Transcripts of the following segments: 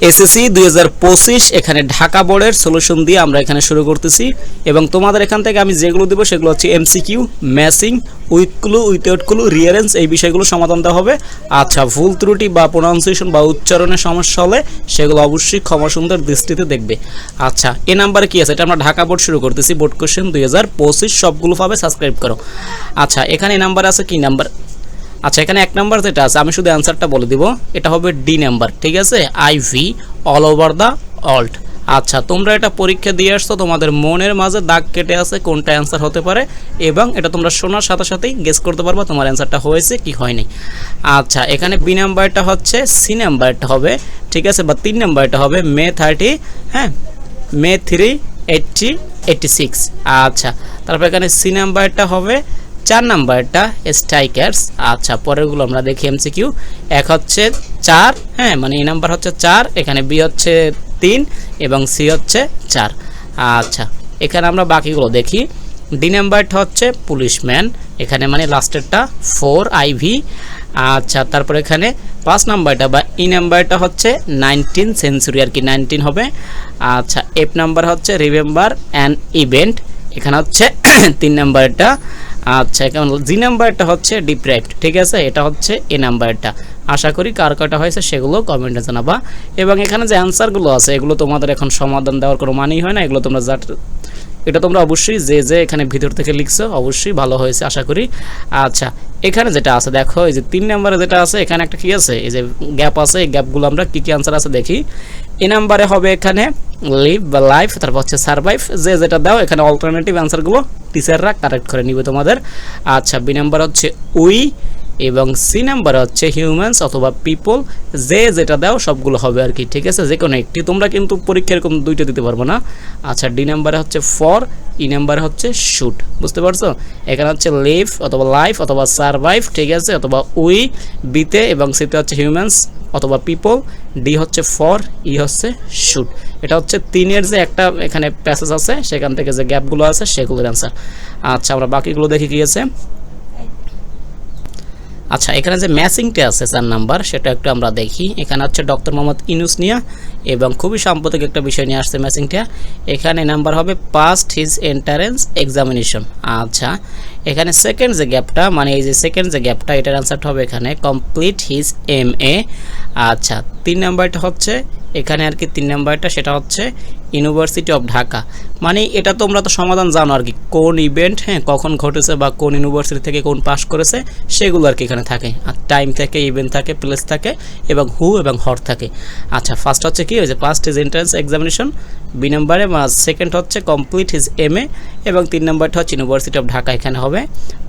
SSC দুই হাজার পঁচিশ, এখানে ঢাকা বোর্ডের সলিউশন দিয়ে আমরা এখানে শুরু করতেছি। এবং তোমাদের এখান থেকে আমি যেগুলো দেবো সেগুলো হচ্ছে MCQ matching with clue without clue rearrange এই বিষয়গুলো সমাধান দেওয়া হবে। আচ্ছা ভুল ত্রুটি বা প্রোনাউন্সিয়েশন বা উচ্চারণের সমস্যা হলে সেগুলো অবশ্যই ক্ষমা সুন্দর দৃষ্টিতে দেখবে। আচ্ছা এ নাম্বারে কি আছে? এটা আমরা ঢাকা বোর্ড শুরু করতেছি, বোর্ড কোশ্চেন দু হাজার পঁচিশ, সবগুলো পাবে সাবস্ক্রাইব করো। আচ্ছা এখানে নাম্বার আছে কি নাম্বার? আচ্ছা এখানে এক নাম্বার যেটা আছে, আমি শুধু অ্যান্সারটা বলে দিব। এটা হবে ডি নাম্বার, ঠিক আছে? I V all over the alt আচ্ছা তোমরা এটা পরীক্ষা দিয়ে আসছো, তোমাদের মনের মাঝে দাগ কেটে আছে, কোনটা অ্যান্সার হতে পারে, এবং এটা তোমরা শোনার সাথে সাথেই গেস করতে পারবা তোমার অ্যান্সারটা হয়েছে কি হয়নি। আচ্ছা এখানে বি নাম্বারটা হচ্ছে সি নাম্বারটা হবে, ঠিক আছে? বা তিন নাম্বারটা হবে মে থার্টি হ্যাঁ? May three eighty eighty six আচ্ছা তারপর এখানে সি নাম্বারটা হবে চার নাম্বারটা স্ট্রাইকার্স আচ্ছা পরেরগুলো আমরা দেখি এমসিকিউ এক হচ্ছে চার হ্যাঁ মানে এই নাম্বার হচ্ছে চার, এখানে বি হচ্ছে তিন এবং সি হচ্ছে চার। আচ্ছা এখানে আমরা বাকিগুলো দেখি। ডি নাম্বারটা হচ্ছে পুলিশম্যান, এখানে মানে লাস্টেরটা ফোর আইভি। আচ্ছা তারপর এখানে পাঁচ নাম্বারটা বা ই নাম্বারটা হচ্ছে নাইনটিন সেঞ্চুরি, আর কি নাইনটিন হবে। আচ্ছা এফ নাম্বার হচ্ছে রিমেম্বার অ্যান ইভেন্ট, এখানে হচ্ছে তিন নাম্বারটা। আচ্ছা এখন জি নাম্বারটা হচ্ছে ডিপ্রাইভড ঠিক আছে? এটা হচ্ছে এ নাম্বারটা। আশা করি কার কয়টা হয়েছে সেগুলো কমেন্টে জানাবা। এবং এখানে যে অ্যান্সারগুলো আছে, এগুলো তোমাদের এখন সমাধান দেওয়ার কোনো মানেই হয় না। এগুলো তোমরা যা এটা তোমরা অবশ্যই যে যে এখানে ভিতর থেকে লিখছো, অবশ্যই ভালো হয়েছে, আশা করি। আচ্ছা এখানে যেটা আছে, দেখো, এই যে তিন নম্বরে যেটা আছে, এখানে একটা কি আছে? এই যে গ্যাপ আছে, এই গ্যাপগুলো আমরা কী কী আনসার আছে দেখি। এ নাম্বারে হবে এখানে লিভ বা লাইফ তারপর হচ্ছে সার্ভাইভ যে যেটা দাও, এখানে অল্টারনেটিভ অ্যান্সারগুলো টিচাররা কারেক্ট করে নিবে তোমাদের। আচ্ছা বি নাম্বার হচ্ছে উই এবং সি নাম্বার হচ্ছে হিউম্যানস অথবা পিপল যে যেটা দাও, সবগুলো হবে আর কি, ঠিক আছে? যে কোনো একটি। তোমরা কিন্তু পরীক্ষা এরকম দুইটা দিতে পারব না। আচ্ছা ডি নাম্বারে হচ্ছে ফর ই নাম্বারে হচ্ছে শুট বুঝতে পারছ? এখানে হচ্ছে লিভ অথবা লাইফ অথবা সারভাইভ ঠিক আছে? অথবা উই বিতে এবং সিতে হচ্ছে হিউম্যানস অথবা পিপল ডি হচ্ছে ফর ই হচ্ছে শুট এটা হচ্ছে তিনের যে একটা এখানে প্যাসেজ আছে, সেখান থেকে যে গ্যাপগুলো আছে, সেগুলোর অ্যান্সার আচ্ছা আমরা বাকিগুলো দেখে কি আছে। আচ্ছা এখানে যে ম্যাচিংটা আছে চার নাম্বার, সেটা একটু আমরা দেখি। এখানে হচ্ছে ডক্টর মোহাম্মদ ইনুস নিয়া এবং খুবই সাম্প্রতিক একটা বিষয় নিয়ে আসছে ম্যাচিংটা। এখানে নাম্বার হবে পাস্ট হিজ এন্টারেন্স এক্সামিনেশন আচ্ছা এখানে সেকেন্ড যে গ্যাপটা মানে এই যে সেকেন্ড যে গ্যাপটা, এটার অ্যান্সারটা হবে এখানে কমপ্লিট হিজ এম এ আচ্ছা তিন নাম্বারটা হচ্ছে, এখানে আর কি তিন নাম্বারটা, সেটা হচ্ছে ইউনিভার্সিটি অফ ঢাকা মানে এটা তোমরা তো সমাধান জানো আর কি, কোন ইভেন্ট হ্যাঁ কখন ঘটেছে বা কোন ইউনিভার্সিটি থেকে কোন পাস করেছে, সেগুলো আর কি এখানে থাকে। আর টাইম থাকে ইভেন্ট থাকে প্লেস থাকে এবং হু এবং হর থাকে। আচ্ছা ফার্স্ট হচ্ছে কি? হয়েছে first is entrance examination B নাম্বারে সেকেন্ড হচ্ছে কমপ্লিট হিজ এম এ এবং তিন নম্বরটা হচ্ছে ইউনিভার্সিটি অফ ঢাকা এখানে হবে।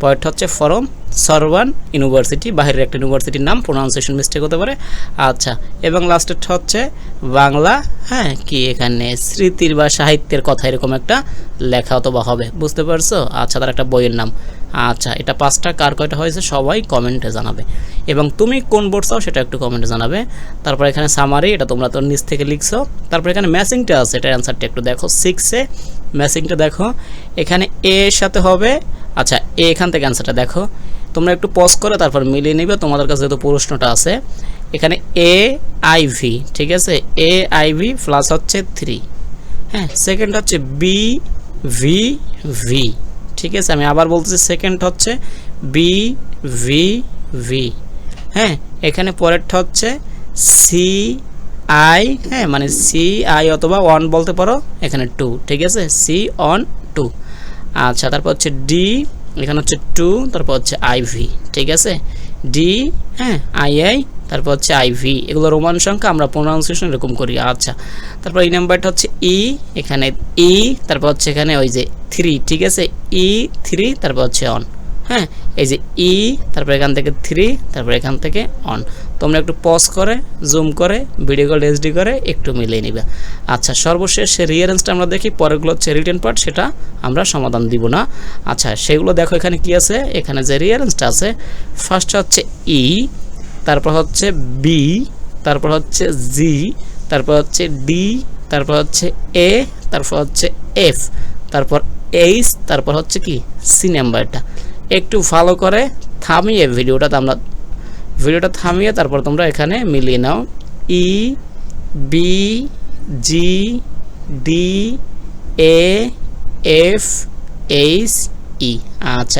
পয়েন্ট হচ্ছে ফরম সরওয়ান ইউনিভার্সিটি বাইরের একটা ইউনিভার্সিটির নাম প্রোনাউন্সিয়েশন মিস্টেক হতে পারে। আচ্ছা এবং লাস্টেরটা হচ্ছে বাংলা হ্যাঁ কি এখানে? স্মৃতির বা সাহিত্যের কথা এরকম একটা লেখা অথবা হবে, বুঝতে পারছ? আচ্ছা তার একটা বইয়ের নাম। আচ্ছা এটা পাঁচটা, কার কয়টা হয়েছে সবাই কমেন্টে জানাবে। এবং তুমি কোন বোর্ড চাও সেটা একটু কমেন্টে জানাবে। তারপর এখানে সামারি এটা তোমরা তো নিচ থেকে লিখছো। তারপর এখানে ম্যাচিংটা আছে, এটা অ্যান্সারটা একটু দেখো। সিক্সে ম্যাচিংটা দেখো। এখানে এ এর সাথে হবে। আচ্ছা এ এখান থেকে অ্যান্সারটা দেখো। তোমরা একটু পজ করে তারপর মিলিয়ে নিবে। তোমাদের কাছে যেহেতু প্রশ্নটা আছে। এখানে এ আই ভি ঠিক আছে? এ আই ভি প্লাস হচ্ছে থ্রি হ্যাঁ সেকেন্ড হচ্ছে বি ভি ভি ঠিক আছে, আমি আবার বলতেছি সেকেন্ড হচ্ছে বি ভি ভি হ্যাঁ এখানে পরেরটা হচ্ছে সি আই হ্যাঁ মানে সি আই অথবা ওয়ান বলতে পারো, এখানে টু ঠিক আছে? সি অন টু আচ্ছা তারপর হচ্ছে ডি এখানে হচ্ছে টু তারপর হচ্ছে আইভি ঠিক আছে? ডি হ্যাঁ আই আই তারপর হচ্ছে আইভি এগুলো রোমান সংখ্যা আমরা প্রোনাউন্সিয়েশন এরকম করি আচ্ছা। তারপর এই নাম্বারটা হচ্ছে ই এখানে ই তারপর হচ্ছে এখানে ওই যে থ্রি ঠিক আছে? ই থ্রি তারপর হচ্ছে অন হ্যাঁ? এই যে ই তারপর এখান থেকে থ্রি তারপর এখান থেকে অন তোমরা একটু পজ করে জুম করে ভিডিও কল এইচডি করে, একটু মিলিয়ে নিবে। আচ্ছা সর্বশেষ রিয়ারেন্সটা আমরা দেখি, পরেরগুলো হচ্ছে রিটেন পার্ট সেটা আমরা সমাধান দিব না। আচ্ছা সেগুলো দেখো এখানে কি আছে? এখানে যে রিয়ারেন্সটা আছে ফার্স্ট হচ্ছে ই তারপর হচ্ছে বি তারপর হচ্ছে জি তারপর হচ্ছে ডি তারপর হচ্ছে এ তারপর হচ্ছে এফ তারপর এইচ তারপর হচ্ছে কি? সি নাম্বারটা। একটু ভালো করে থামিয়ে ভিডিওটা আমরা ভিডিওটা থামিয়ে তারপর তোমরা এখানে মিলিয়ে নাও। E B G D A F H E আচ্ছা।